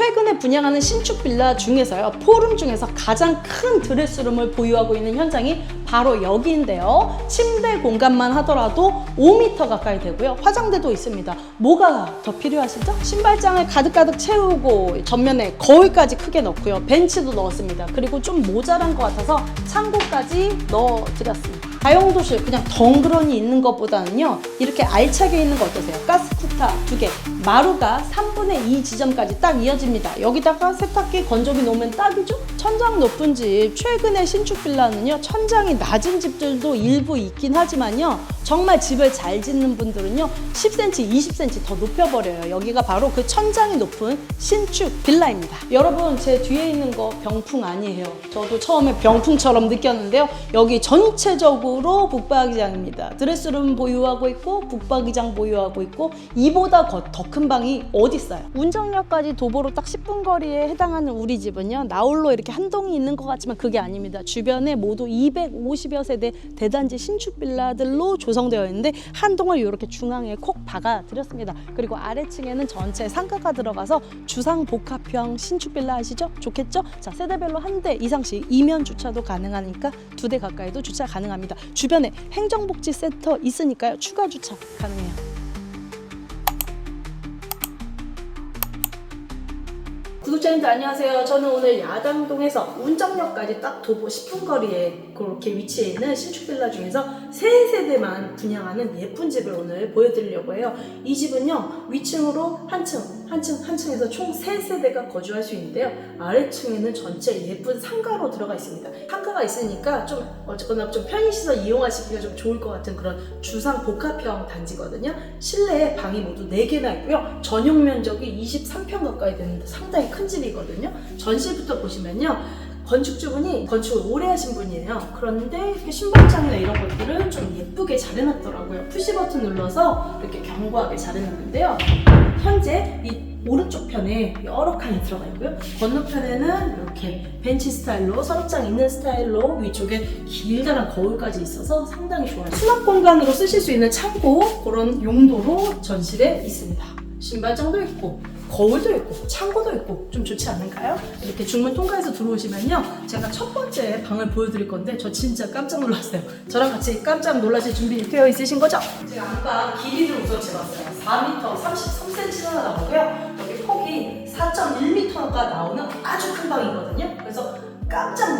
최근에 분양하는 신축 빌라 중에서요. 포름 중에서 가장 큰 드레스룸을 보유하고 있는 현장이 바로 여기인데요. 침대 공간만 하더라도 5m 가까이 되고요. 화장대도 있습니다. 뭐가 더 필요하시죠? 신발장을 가득가득 채우고 전면에 거울까지 크게 넣고요. 벤치도 넣었습니다. 그리고 좀 모자란 것 같아서 창고까지 넣어드렸습니다. 다용도실 그냥 덩그러니 있는 것보다는요 이렇게 알차게 있는 거 어떠세요? 가스쿠타 두 개, 마루가 3분의 2 지점까지 딱 이어집니다. 여기다가 세탁기 건조기 놓으면 딱이죠? 천장 높은 집 최근에 신축 빌라는요 천장이 낮은 집들도 일부 있긴 하지만요 정말 집을 잘 짓는 분들은요 10cm, 20cm 더 높여버려요. 여기가 바로 그 천장이 높은 신축 빌라입니다. 여러분 제 뒤에 있는 거 병풍 아니에요. 저도 처음에 병풍처럼 느꼈는데요. 여기 전체적으로 북박이장입니다. 드레스룸 보유하고 있고 북박이장 보유하고 있고 이보다 더큰 방이 어디 있어요? 운정역까지 도보로 딱 10분 거리에 해당하는 우리 집은요. 나홀로 이렇게 한 동이 있는 것 같지만 그게 아닙니다. 주변에 모두 250여 세대 대단지 신축 빌라들로 조성되어 있는데 한 동을 이렇게 중앙에 콕 박아 드렸습니다. 그리고 아래층에는 전체 상가가 들어가서 주상 복합형 신축 빌라 아시죠? 좋겠죠? 자 세대별로 한 대 이상씩 이면 주차도 가능하니까 두 대 가까이도 주차 가능합니다. 주변에 행정복지 센터 있으니까요. 추가 주차 가능해요. 구독자님들 안녕하세요. 저는 오늘 야당동에서 운정역까지 딱 도보 10분 거리에 그렇게 위치해 있는 신축 빌라 중에서 세 세대만 분양하는 예쁜 집을 오늘 보여드리려고 해요. 이 집은요 위층으로 한 층, 한 층, 한 층에서 총세 세대가 거주할 수 있는데요. 아래층에는 전체 예쁜 상가로 들어가 있습니다. 상가가 있으니까 좀 어쨌거나 좀 편의시설 이용하시기가 좀 좋을 것 같은 그런 주상 복합형 단지거든요. 실내에 방이 모두 4개나 있고요. 전용 면적이 23평 가까이 되는데 상당히 큰 집이거든요. 전시부터 보시면요. 건축주분이 건축을 오래 하신 분이에요. 그런데 신발장이나 이런 것들을 좀 예쁘게 잘 해놨더라고요. 푸시 버튼 눌러서 이렇게 견고하게 잘 해놨는데요. 현재 이 오른쪽 편에 여러 칸이 들어가 있고요. 건너편에는 이렇게 벤치 스타일로 서랍장 있는 스타일로 위쪽에 길다란 거울까지 있어서 상당히 좋아요. 수납 공간으로 쓰실 수 있는 창고 그런 용도로 전시돼 있습니다. 신발장도 있고 거울도 있고 창고도 있고 좀 좋지 않을까요? 이렇게 중문 통과해서 들어오시면요. 제가 첫 번째 방을 보여드릴 건데 저 진짜 깜짝 놀랐어요. 저랑 같이 깜짝 놀라실 준비 되어 있으신 거죠? 제가 안방 길이를 우선 재봤어요. 4m 33cm가 나오고요. 여기 폭이 4.1m가 나오는 아주 큰 방이거든요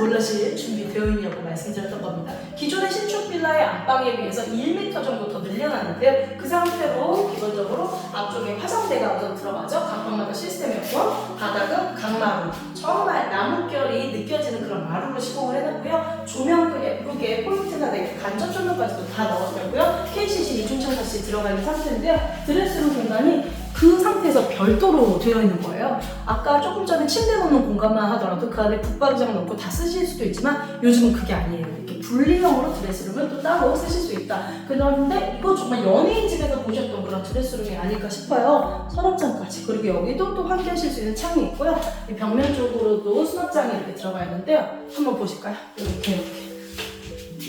놀라실 준비되어 있냐고 말씀드렸던 겁니다. 기존의 신축 빌라의 안방에 비해서 1m 정도 더 늘려놨는데요. 그 상태로 기본적으로 앞쪽에 화장대가 우선 들어가죠. 각방마다 시스템이었고 바닥은 강마루. 정말 나뭇결이 느껴지는 그런 마루로 시공을 해놨고요. 조명도 예쁘게 포인트가 되게 간접 조명까지도 다 넣었고요. KCC 이중창사시 들어가 있는 상태인데요. 드레스룸 공간이 그 상태에서 별도로 되어 있는 거예요. 아까 조금 전에 침대 놓는 공간만 하더라도 그 안에 북박이장 넣고 다 쓰실 수도 있지만 요즘은 그게 아니에요. 이렇게 분리형으로 드레스룸은 또 따로 쓰실 수 있다. 그런데 이거 정말 연예인 집에서 보셨던 그런 드레스룸이 아닐까 싶어요. 서랍장까지. 그리고 여기도 또 환기하실 수 있는 창이 있고요. 이 벽면 쪽으로도 수납장이 이렇게 들어가 있는데요. 한번 보실까요? 이렇게 이렇게.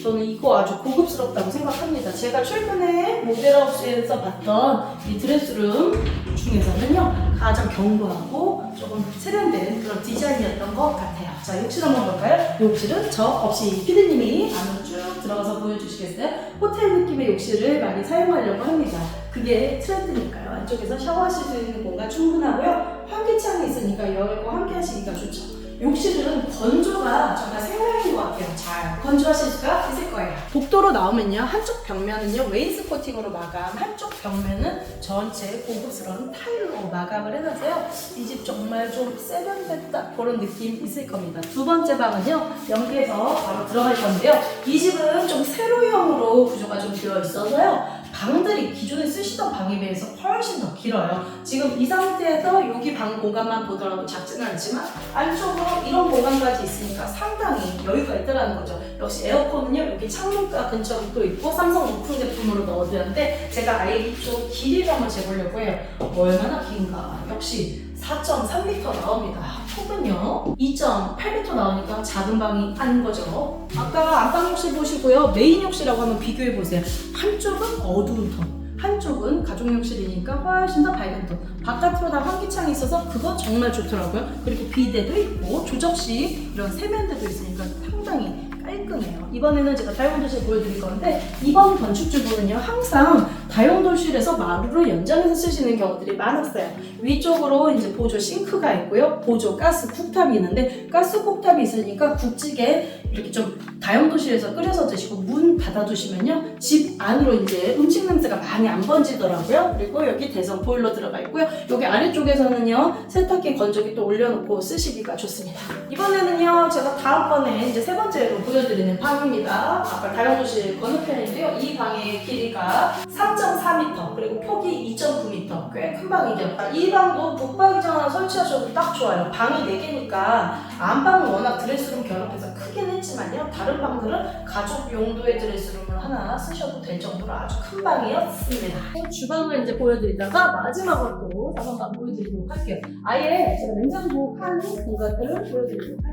저는 이거 아주 고급스럽다고 생각합니다. 제가 최근에 모델하우스에서 봤던 이 드레스룸 중에서는요 가장 견고하고 조금 세련된 그런 디자인이었던 것 같아요. 자 욕실 한번 볼까요? 욕실은 저 없이 피디님이 안으로 쭉 들어가서 보여주시겠어요? 호텔 느낌의 욕실을 많이 사용하려고 합니다. 그게 트렌드니까요. 안쪽에서 샤워하실 수 있는 공간 충분하고요. 환기창이 있으니까 열고 환기하시기가 좋죠. 욕실은 건조가 정말 생명인 것 같아요. 잘 건조하실 수가 있을 거예요. 복도로 나오면요. 한쪽 벽면은요. 웨인스코팅으로 마감, 한쪽 벽면은 전체 고급스러운 타일로 마감을 해놔서요. 이 집 정말 좀 세련됐다 그런 느낌 있을 겁니다. 두 번째 방은요. 연기해서 바로 들어갈 건데요. 이 집은 좀 세로형으로 구조가 좀 되어 있어서요. 방들이 기존에 쓰시던 방에 비해서 훨씬 더 길어요. 지금 이 상태에서 여기 방 공간만 보더라도 작지는 않지만 안쪽으로 이런 공간까지 있으니까 상당히 여유가 있다는 거죠. 역시 에어컨은요 여기 창문가 근처로 또 있고 삼성 노프 제품으로 넣어드렸는데 제가 아예 이쪽 길이를 한번 재보려고 해요. 얼마나 긴가? 역시 4.3m 나옵니다. 폭은요 2.8m 나오니까 작은 방이 아닌 거죠. 아까 안방 욕실 보시고요 메인 욕실하고 한번 비교해 보세요. 한쪽은 어두운 톤. 한쪽은 가족용실이니까 훨씬 더 밝은 톤. 바깥으로 다 환기창이 있어서 그거 정말 좋더라고요. 그리고 비대도 있고 조접식 이런 세면대도 있으니까 상당히 깔끔해요. 이번에는 제가 다용도실 보여드릴 건데 이번 건축주분은요 항상 다용도실에서 마루를 연장해서 쓰시는 경우들이 많았어요. 위쪽으로 이제 보조 싱크가 있고요. 보조 가스 쿡탑이 있는데 가스 쿡탑이 있으니까 국찌개 이렇게 좀 다용도실에서 끓여서 드시고 문 닫아두시면요 집 안으로 이제 음식 냄새가 많이 안 번지더라고요. 그리고 여기 대성 보일러 들어가 있고요. 여기 아래쪽에서는요 세탁기 건조기 또 올려놓고 쓰시기가 좋습니다. 이번에는요 제가 다음번에 이제 세 번째로 보여드리는 방입니다. 아까 다용도실 건너편인데요. 이 방의 길이가 3.4m 그리고 폭이 2.9m 꽤 큰 방이죠. 이 방도 북박이장 하나 설치하셔도 딱 좋아요. 방이 4개니까 안방은 워낙 드레스룸 결합해서 크긴 했지만요. 다른 방들은 가족 용도의 드레스룸을 하나 쓰셔도 될 정도로 아주 큰 방이었습니다. 주방을 이제 보여드리다가 마지막으로 또 4번방 보여드리도록 할게요. 아예 제가 냉장고 칸 공간들을 보여드리도록 할게요.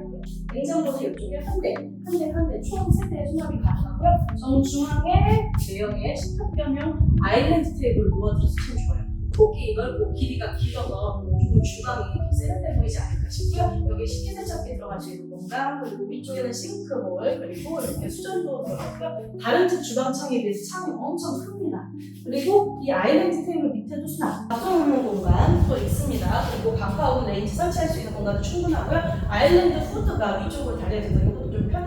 냉장고는 이쪽에 한 대, 한 대, 한 대, 총 세 대의 수납이 가능하고요. 정중앙에 대형의 식탁 겸용 아일랜드 테이블을 놓아줘서 참 좋아요. 폭이 넓고 길이가 길어서 조금 주방이 더 세련돼 보이지 않을까 싶고요. 여기 식기세척기 들어갈 수 있는 공간, 그리고 위쪽에는 싱크볼, 그리고 이렇게 수전도 들어갔고요. 다른 집 주방창에 비해서 창이 엄청 큽니다. 그리고 이 아일랜드 테이블 밑에도 수납, 놔두는 공간 또 있습니다. 그리고 방파오븐 레인지 설치할 수 있는 공간도 충분하고요. 아일랜드 후드가 위쪽으로 달려있어서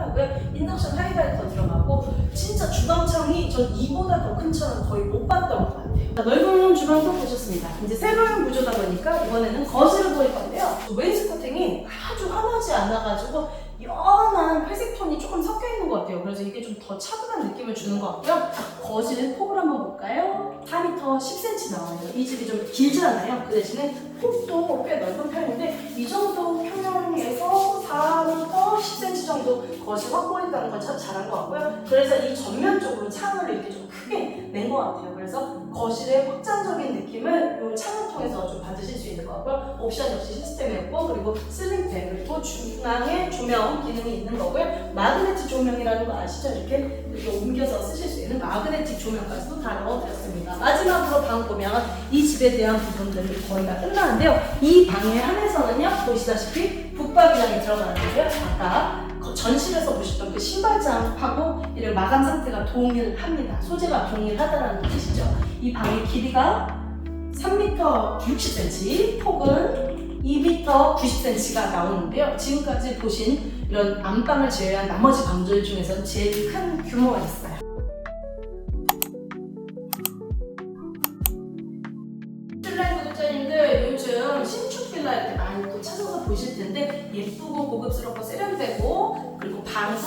편하고요. 인덕션 하이라이터 들어가고 진짜 주방창이 전 이보다 더 큰 창은 거의 못 봤던 것 같아요. 자, 넓은 주방도 보셨습니다. 이제 새로운 구조다 보니까 이번에는 거실을 보일 건데요. 웨이스코팅이 아주 환하지 않아가지고 연한 회색 톤이 조금 섞여 있는 것 같아요. 그래서 이게 좀 더 차분한 느낌 을 주는 것 같고요. 거실 폭을 한번 볼까요? 4m 10cm 나와요. 이 집이 좀 길잖아요. 그 대신에 폭도 꽤 넓은 편인데 이 정도 평형에서 4m 10cm 정도 거실 확보했다는 건 참 잘한 것 같고요. 그래서 이 전면 쪽으로 창을 이렇게 좀 낸 것 같아요. 그래서 거실의 확장적인 느낌을 이 창을 통해서 좀 받으실 수 있는 것 같고요. 옵션 역시 시스템이었고 그리고 슬링팬 그리고 중앙에 조명 기능이 있는 거고요. 마그네틱 조명이라는 거 아시죠? 이렇게 이렇게 옮겨서 쓰실 수 있는 마그네틱 조명까지도 다 넣어드렸습니다. 마지막으로 방 보면 이 집에 대한 부분들이 거의 다 끝나는데요. 이 방에 한해서는요 보시다시피 북박이장이 들어가는데요. 아까 그 전실에서 보셨던 그 신발장하고 이를 마감 상태가 동일합니다. 소재가 동일하다는 뜻이죠. 이 방의 길이가 3m 60cm, 폭은 2m 90cm가 나오는데요. 지금까지 보신 이런 안방을 제외한 나머지 방들 중에서는 제일 큰 규모가 있어요.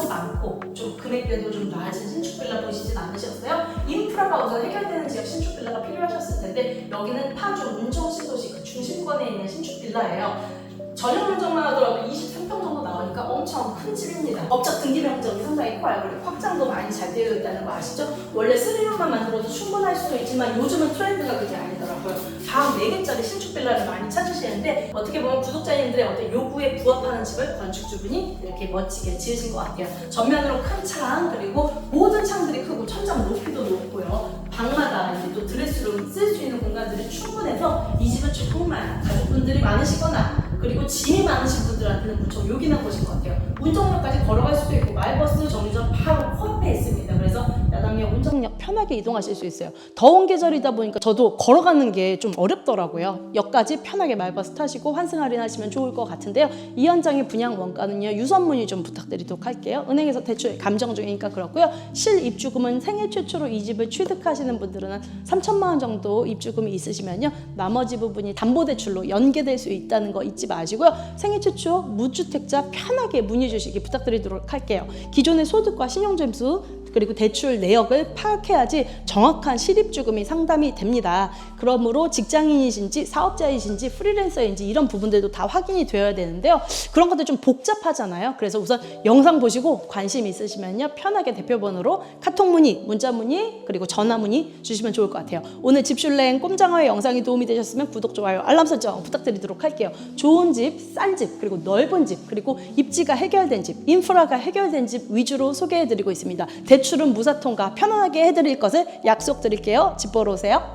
방도 많고 좀 금액대도 좀 낮은 신축 빌라 보시진 않으셨어요? 인프라가 우선 해결되는 지역 신축 빌라가 필요하셨을 텐데 여기는 파주 문정 신도시 그 중심권에 있는 신축 빌라예요. 전용 면적만 하더라도 23평 정도 나오니까 엄청 큰 집입니다. 법적 등기 면적이 상당히 커요. 그리고 확장도 많이 잘 되어 있다는 거 아시죠? 원래 3룸만 만들어도 충분할 수도 있지만 요즘은 트렌드가 그게 아니더라고요. 방 4개짜리 신축 빌라를 많이 찾으시는데 어떻게 보면 구독자님들의 어떤 요구에 부합하는 집을 건축주분이 이렇게 멋지게 지으신 것 같아요. 전면으로 큰 창, 그리고 모든 창들이 크고 천장 높이도 높고요. 방마다 이제 또 드레스룸 쓸 수 있는 공간들이 충분해서 이 집은 정말 가족분들이 많으시거나 그리고 짐이 많으신 분들한테는 무척 요긴한 곳인 것 같아요. 운정역까지 걸어갈 수도 있고 마을버스 정류장 바로 코앞에 있습니다. 그래서 야당역 운정역 편하게 이동하실 수 있어요. 더운 계절이다 보니까 저도 걸어가는 게 좀 어렵더라고요. 역까지 편하게 마을버스 타시고 환승 할인하시면 좋을 것 같은데요. 이 현장의 분양 원가는요. 유선 문의 좀 부탁드리도록 할게요. 은행에서 대출 감정 중이니까 그렇고요. 실 입주금은 생애 최초로 이 집을 취득하시는 분들은 한 3천만 원 정도 입주금이 있으시면요. 나머지 부분이 담보대출로 연계될 수 있다는 거 잊지 마시고요. 생애 최초 무주택자 편하게 문의 주시기 부탁드리도록 할게요. 기존의 소득과 신용점수 그리고 대출 내역을 파악해야지 정확한 실입주금이 상담이 됩니다. 그러므로 직장인이신지 사업자이신지 프리랜서인지 이런 부분들도 다 확인이 되어야 되는데요. 그런 것들 좀 복잡하잖아요. 그래서 우선 영상 보시고 관심 있으시면요. 편하게 대표번호로 카톡 문의, 문자 문의, 그리고 전화 문의 주시면 좋을 것 같아요. 오늘 집슐랭 꼼장어의 영상이 도움이 되셨으면 구독, 좋아요, 알람 설정 부탁드리도록 할게요. 좋은 집, 싼 집, 그리고 넓은 집, 그리고 입지가 해결된 집, 인프라가 해결된 집 위주로 소개해드리고 있습니다. 대출은 무사통과 편안하게 해드릴 것을 약속드릴게요. 집 보러 오세요.